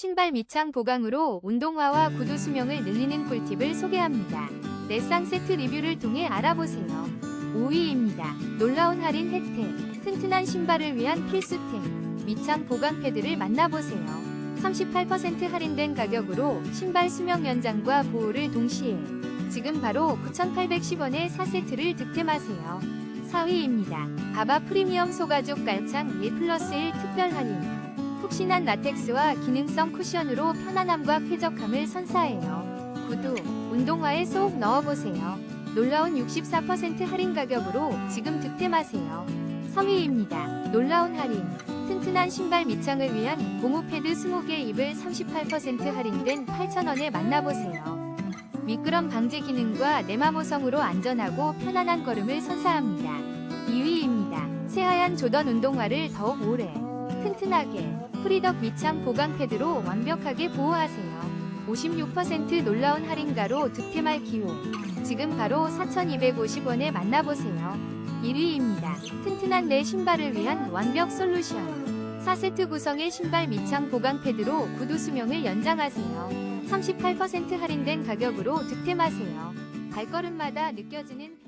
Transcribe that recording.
신발 밑창 보강으로 운동화와 구두 수명을 늘리는 꿀팁을 소개합니다. 내상 세트 리뷰를 통해 알아보세요. 5위입니다. 놀라운 할인 혜택. 튼튼한 신발을 위한 필수템. 밑창 보강 패드를 만나보세요. 38% 할인된 가격으로 신발 수명 연장과 보호를 동시에 지금 바로 9,810원에 4세트를 득템하세요. 4위입니다. 바바 프리미엄 소가죽 깔창 1 플러스 1 특별 할인. 푹신한 라텍스와 기능성 쿠션으로 편안함과 쾌적함을 선사해요. 구두, 운동화에 쏙 넣어보세요. 놀라운 64% 할인 가격으로 지금 득템하세요. 3위입니다. 놀라운 할인. 튼튼한 신발 밑창을 위한 고무 패드 20개 입을 38% 할인된 8,000원에 만나보세요. 미끄럼 방지 기능과 내마모성으로 안전하고 편안한 걸음을 선사합니다. 2위입니다. 새하얀 조던 운동화를 더욱 오래, 튼튼하게, 프리덕 밑창 보강 패드로 완벽하게 보호하세요. 56% 놀라운 할인가로 득템할 기회. 지금 바로 4,250원에 만나보세요. 1위입니다. 튼튼한 내 신발을 위한 완벽 솔루션. 4세트 구성의 신발 밑창 보강 패드로 구두 수명을 연장하세요. 38% 할인된 가격으로 득템하세요. 발걸음마다 느껴지는